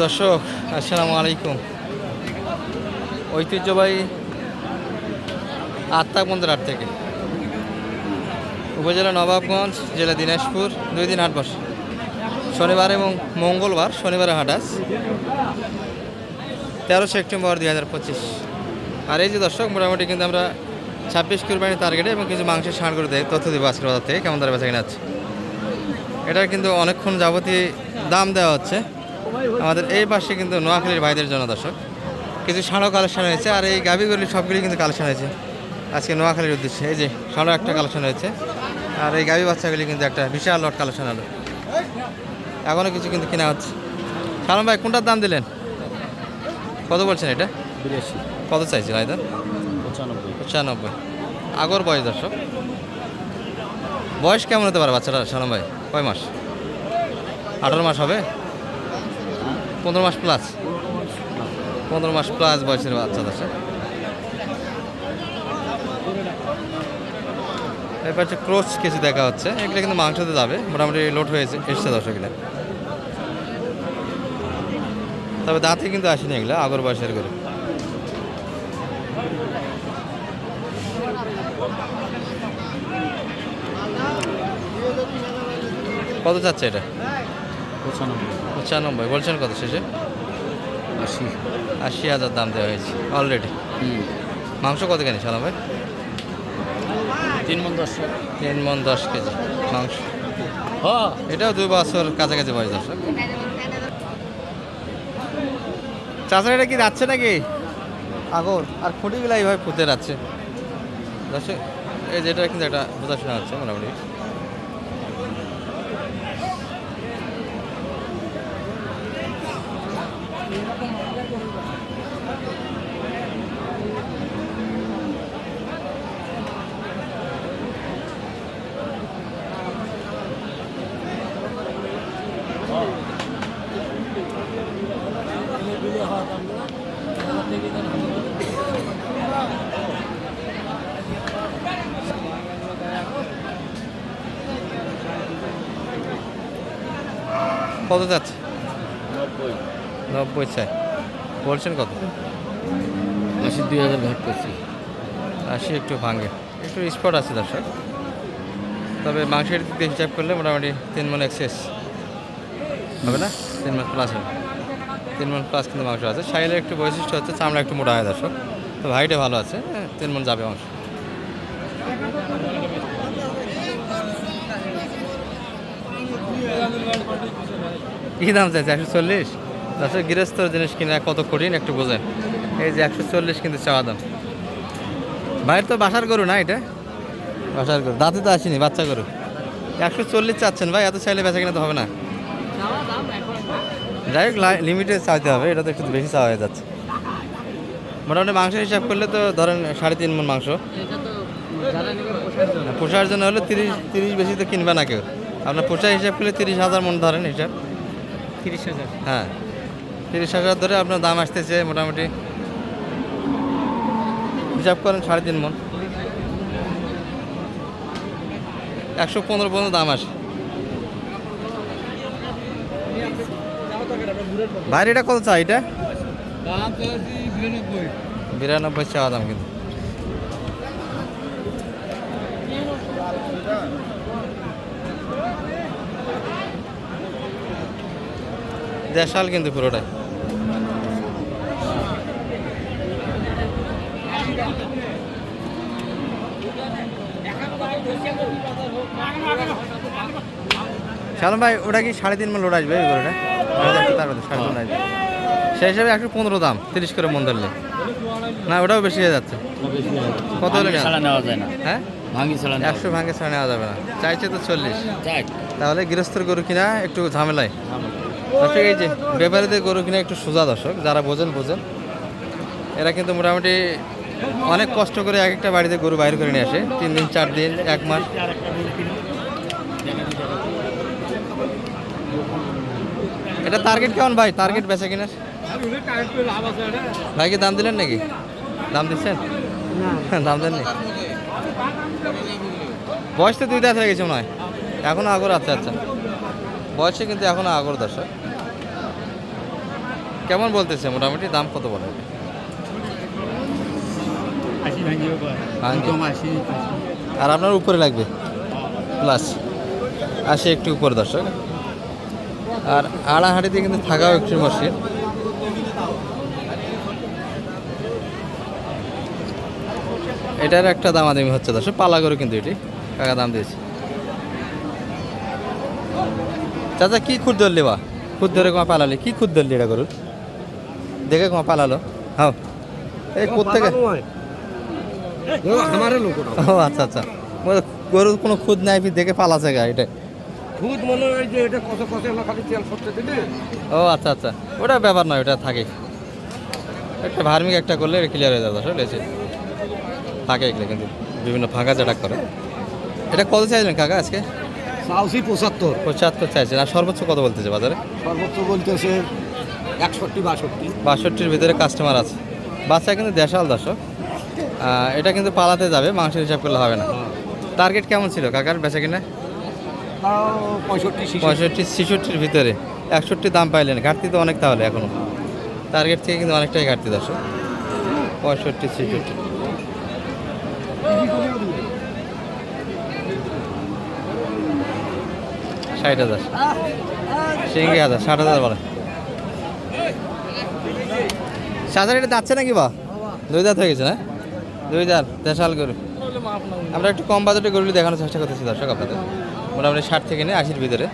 দর্শক, আসসালামু আলাইকুম। ঐতিহ্যবাহী আত্মাকবন্দের হাট থেকে। উপজেলা নবাবগঞ্জ, জেলা দিনাজপুর, দুই দিন হাট বসে। শনিবার এবং মঙ্গলবার শনিবারে হাট আস তেরো সেপ্টেম্বর দুই হাজার পঁচিশ। আর এই যে দর্শক, মোটামুটি কিন্তু আমরা ছাব্বিশ কুরবানি টার্গেটে এবং কিছু মাংসের সার করে দেয় তথ্য দেবো আজকের বাজার থেকে, কেমন তারা বেচা কিনা আছে এটার কিন্তু অনেকক্ষণ যাবতীয় দাম দেওয়া হচ্ছে। আমাদের এই পাশে কিন্তু নোয়াখালীর ভাইদের জন্য দর্শক। কিছু ষাঁড়ও কালেকশন হয়েছে আর এই গাবিগুলি সবগুলি কিন্তু কালেকশন হয়েছে। আজকে নোয়াখালীর উদ্দেশ্যে এই যে ষাঁড়ও একটা কালেকশন হয়েছে। আর এই গাবি বাচ্চাগুলি কিন্তু একটা বিশাল লট কালেকশন হলো। এখনও কিছু কিন্তু কেনা হচ্ছে। সালাম ভাই কোনটার দাম দিলেন? কত বলছেন এটা? বিরাশি। কত চাইছে ভাইদার পঁচানব্বই। পঁচানব্বই। আগর বয়স দর্শক। বয়স কেমন হতে পারে বাচ্চাটা সালাম ভাই? কয় মাস? আঠারো মাস হবে? পনেরো মাস প্লাস পনেরো মাস প্লাস বয়সের বাচ্চা দর্শক এরপর হচ্ছে ক্রোচ কিছু দেখা হচ্ছে। এগুলো কিন্তু মাংসতে যাবে, মোটামুটি লোড হয়েছে, এসছে দর্শক এগুলো তবে দাঁতে কিন্তু আসেনি এগুলো, আগর বয়সের করে কত চাচ্ছে এটা? পঁচানব্বই। পঁচানব্বই বলছেন কত শেষে? আশি। আশি হাজার দাম দেওয়া হয়েছে অলরেডি মাংস কত কেন সালাম ভাই? তিন মন দশ তিন মন দশ কেজি মাংস। হ্যাঁ এটাও দুই বছর কাছাকাছি বয়স দর্শক। চাষা এটা কি যাচ্ছে নাকি? আগর আর খুঁটিগুলো এইভাবে ফুটে যাচ্ছে। দর্শক এই যেটা কিন্তু একটা বোঝাশোনা হচ্ছে মোটামুটি। কত যাচ্ছে? নব্বই। নব্বই চাই। বলছেন কত? আশি দুই হাজার ভাগ করছি। আশি একটু ভাঙে। একটু স্পট আছে দর্শক। তবে মাংসের দিক দিয়ে হিসাব করলে মোটামুটি তিন মন এক্সেস হবে না? তিন মন প্লাস হবে। তিন মন প্লাস কিন্তু মাংস আছে। সাইলের একটু বৈশিষ্ট্য হচ্ছে চামড়া একটু মোটা হয় দর্শক। তো হাইটে ভালো আছে হ্যাঁ, তিন মন যাবে মাংস। কী দাম চাইছে? একশো চল্লিশ? দর্শক গৃহস্থর জিনিস কিনা কত কঠিন একটু বোঝেন। এই যে একশো চল্লিশ কিন্তু চাওয়া দাম। ভাইয়ের তো বাসার গরু না এটা? বাসার গরু। দাঁতে তো আসেনি বাচ্চা গরু। একশো চল্লিশ চাচ্ছেন ভাই এত চাইলে বেচা কিনা তো হবে না। যাই হোক লিমিটে চাইতে হবে এটা তো একটু বেশি চাওয়া হয়ে যাচ্ছে। মোটামুটি মাংসের হিসাব করলে তো ধরেন সাড়ে তিন মন মাংস। পোষার জন্য হলে তিরিশ তিরিশ বেশি তো কিনবে না কেউ। আপনার পোষা হিসাব করলে তিরিশ হাজার মন ধরেন হিসাব তিরিশ হাজার। হ্যাঁ। তিরিশ হাজার ধরে আপনার দাম আসতেছে মোটামুটি। হিসাব করেন সাড়ে তিন মন একশো পনেরো পর্যন্ত দাম আসে। ভাই, এটা কত চাই এটা? বিরানব্বই চাওয়া দাম কিন্তু। দেশাল কিন্তু পুরোটাই। শালম ভাই ওটা কি সাড়ে তিন মন লোড আসবে? ওই গরুটা? সাড়ে তিন আসবে। সেই হিসাবে একশো পনেরো দাম তিরিশ করে মন ধরলে। না ওটাও বেশি হয়ে যাচ্ছে। কত হলে নেওয়া? যায় না। হ্যাঁ? ভাঙি ছাড়া একশো ভাঙে ছাড়া নেওয়া যাবে না। চাইছে তো চল্লিশ। তাহলে গৃহস্থর গরু কিনা একটু ঝামেলায়। দর্শক এই যে ব্যাপারীদের গরু কিনা একটু সোজা দর্শক যারা বোঝেন বোঝেন। এরা কিন্তু মোটামুটি অনেক কষ্ট করে এক একটা বাড়িতে গরু বাইর করে নিয়ে আসে। তিন দিন চার দিন এক মাস। এটা টার্গেট কেমন ভাই? টার্গেট বেচা কিনার? ভাই কি দাম দিলেন নাকি? দাম দিচ্ছেন? দাম দেননি? বয়স তো দুই দাঁত হয়ে গেছে হয়। এখনও আগর আছে আচ্ছা। বয়সে কিন্তু এখনও আগর দর্শক। কেমন বলতেছে মোটামুটি? দাম কত বলে আশি ভাঙিও ভাঙবে। কম আশি আর আপনার উপরে লাগবে। প্লাস আসে একটু উপরে দর্শক। আর আড়াহাড়িতে কিন্তু থাকাও একটু মুশকিল। এটার একটা দামাদামি হচ্ছে দর্শক। পালা করে কিন্তু এটি। কাকা দাম দিয়েছে। চাচা কি খুদ ধরলি বা? খুদ ধরে কমা পালালি। কি খুদ ধরলি এটা গরুর? দেখে কোমা পালালো। হ্যাঁ। এই কোথেকে ও আচ্ছা আচ্ছা। গরুর কোনো খুদ নাই দেখে পালাছে গা এটা খুদ মনে হয় যে এটা কত কত আমরা খালি তেল করতে দিলে? ও আচ্ছা আচ্ছা। ওটা ব্যাপার নয় ওটা থাকে একটা ভার্মিক একটা করলে ক্লিয়ার হয়ে যাবে আসলে থাকে এগুলো কিন্তু বিভিন্ন ফাঁকা জাটাক করে। এটা কত চাইলেন কাকা আজকে? সাউসি পঁচাত্তর। পঁচাত্তর চাইছেন। আর সর্বোচ্চ কত বলতেছে বাজারে? সর্বোচ্চ বলতেছে একষট্টি বাষট্টি। বাষট্টির ভিতরে কাস্টমার আছে। বাচ্চা কিন্তু দেশাল দর্শক। এটা কিন্তু পালাতে যাবে মাংসের হিসাব করলে হবে না। টার্গেট কেমন ছিল কাকার বেচা কিনা? পঁয়ষট্টি ছেষট্টির ভিতরে। একষট্টি দাম পাইলেন ঘাটতি তো অনেক তাহলে এখনও টার্গেট থেকে কিন্তু অনেকটাই ঘাটতি দর্শক। পঁয়ষট্টি ছেষট্টি। ষাট হাজার। সিঙ্গি হাজার ষাট হাজার বলে। সাজার এটা যাচ্ছে নাকি বা? দুই দাঁত হয়ে গেছে না? দুই দাঁত দেশাল গরু আমরা একটু কম বাজেটে গরুটি দেখানোর চেষ্টা করতেছি দর্শক আপনাদের। মোটামুটি ষাট থেকে নিয়ে আশির ভিতরে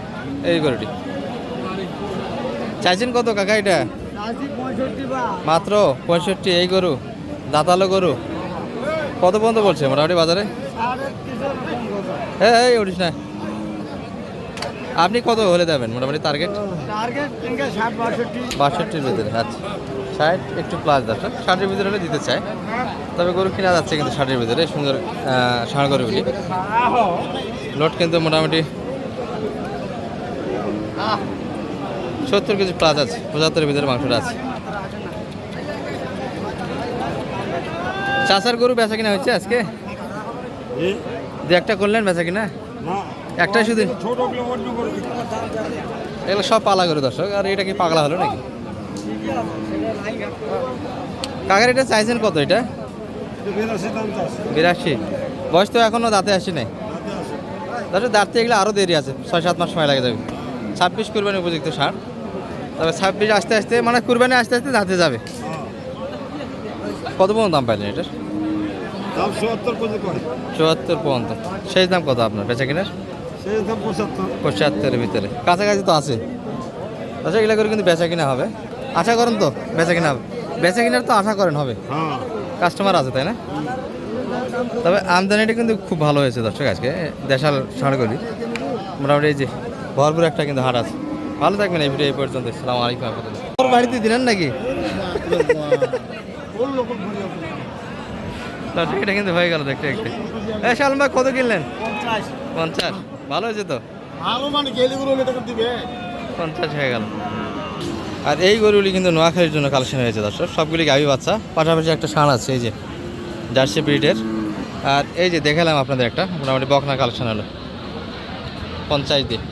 এই গরুটি। চাইছেন কত কাকা এটা? মাত্র পঁয়ষট্টি এই গরু দাঁতালো গরু। কত পর্যন্ত বলছে মোটামুটি বাজারে? হ্যাঁ এই উঠিস না। আপনি কত হলে দেবেন? মোটামুটি টার্গেট টার্গেট ষাট বাষট্টি। বাষট্টির ভিতরে আচ্ছা। ষাট, একটু প্লাস দর্শক। ষাটের ভিতরে হলে দিতে চায়। তবে গরু কিনা যাচ্ছে কিন্তু ষাটের ভিতরে, সুন্দর ষাঁড় গরুগুলি লোড কিন্তু মোটামুটি সত্তর কেজি প্লাস আছে, পঁচাত্তরের ভিতরে মাংসটা আছে। চাষার গরু বেচা কিনা হচ্ছে আজকে? দু একটা করলেন বেচা কিনা? একটাই শুধু? এগুলো সব পালা গরু দর্শক, আর এটা কি পাগলা হলো নাকি? কাকার এটা চাইছেন কত এটা? বিরাশি। বয়স তো এখনও দাঁতে আসি নাই। দাঁতে দাঁড়তে এগুলো আরও দেরি আছে ছয় সাত মাস সময় লাগে যাবে। ছাব্বিশ কুরবানি উপযুক্ত সার তবে ছাব্বিশ আস্তে আস্তে মানে কুরবানি আস্তে আস্তে দাঁতে যাবে। কত পর্যন্ত দাম পাইলেন এটার? চুয়াত্তর পর্যন্ত শেষ দাম কত আপনার বেচা কিনার? পঁচাত্তরের ভিতরে। কাছাকাছি তো আছে। আচ্ছা এগুলো করে কিন্তু বেচা কিনা হবে। আশা করেন তো? বেচা কিনা হবে। বেচা কিনার তো আশা করেন হবে। হ্যাঁ। কাস্টমার আছে তাই না? তবে আমদানিটা কিন্তু খুব ভালো হয়েছে দর্শক আজকে। দেশাল ষাঁড়গুলি। মোটামুটি এই যে ভরপুর একটা কিন্তু হাট আছে। ভালো থাকবেন এই ভিডিও এই পর্যন্ত। সালাম আলাইকুম। ওর বাড়িতে দিলেন নাকি? দর্শক এটা কিন্তু হয়ে গেল দেখতে দেখতে। এই শালম ভাই কত কিনলেন? পঞ্চাশ। ভালো হয়েছে তো? ভালো মানে পঞ্চাশ হয়ে গেল। আর এই গরুগুলি কিন্তু নোয়াখালীর জন্য কালেকশন হয়েছে দর্শক। সবগুলি গাভি বাচ্চা, পাশাপাশি একটা সান আছে, এই যে জার্সি ব্রিডের। আর এই যে দেখালাম আপনাদের একটা, মোটামুটি বকনা কালেকশন হলো, পঞ্চাশ দিয়ে।